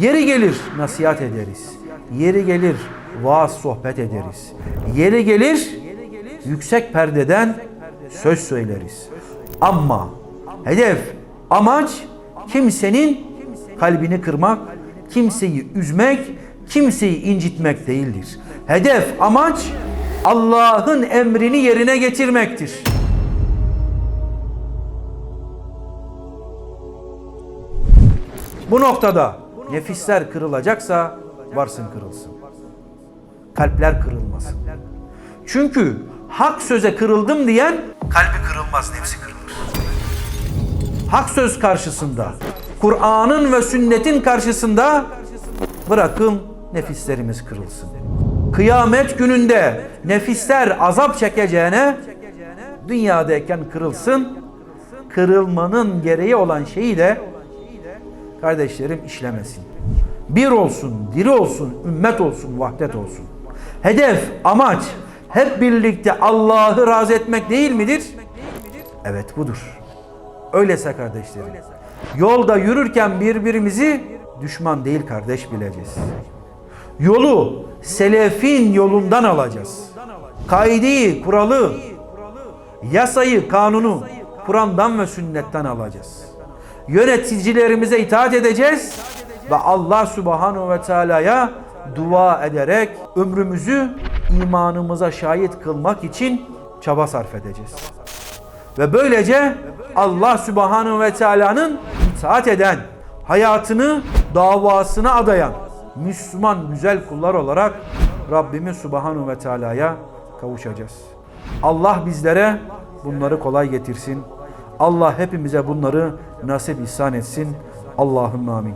Yeri gelir nasihat ederiz. Yeri gelir vaaz sohbet ederiz. Yeri gelir yüksek perdeden söz söyleriz. Ama hedef, amaç kimsenin kalbini kırmak, kimseyi üzmek, kimseyi incitmek değildir. Hedef, amaç Allah'ın emrini yerine getirmektir. Bu noktada nefisler kırılacaksa varsın kırılsın. Kalpler kırılmasın. Çünkü hak söze kırıldım diyen kalbi kırılmaz, nefsi kırılır. Hak söz karşısında, Kur'an'ın ve sünnetin karşısında bırakın nefislerimiz kırılsın. Kıyamet gününde nefisler azap çekeceğine dünyadayken kırılsın. Kırılmanın gereği olan şeyi de kardeşlerim işlemesin. Bir olsun, diri olsun, ümmet olsun, vahdet olsun. Hedef, amaç hep birlikte Allah'ı razı etmek değil midir? Evet budur. Öyleyse kardeşlerim. Yolda yürürken birbirimizi düşman değil kardeş bileceğiz. Yolu selefin yolundan alacağız. Kaideyi, kuralı, yasayı, kanunu Kur'an'dan ve sünnetten alacağız. Yöneticilerimize itaat edeceğiz ve Allah Subhanahu ve Teala'ya dua ederek ömrümüzü imanımıza şahit kılmak için çaba sarf edeceğiz. Ve böylece Allah Subhanahu ve Teala'nın itaat eden, hayatını davasına adayan Müslüman güzel kullar olarak Rabbimiz Subhanahu ve Teala'ya kavuşacağız. Allah bizlere bunları kolay getirsin. Allah hepimize bunları nasip ihsan etsin. Allahümme amin.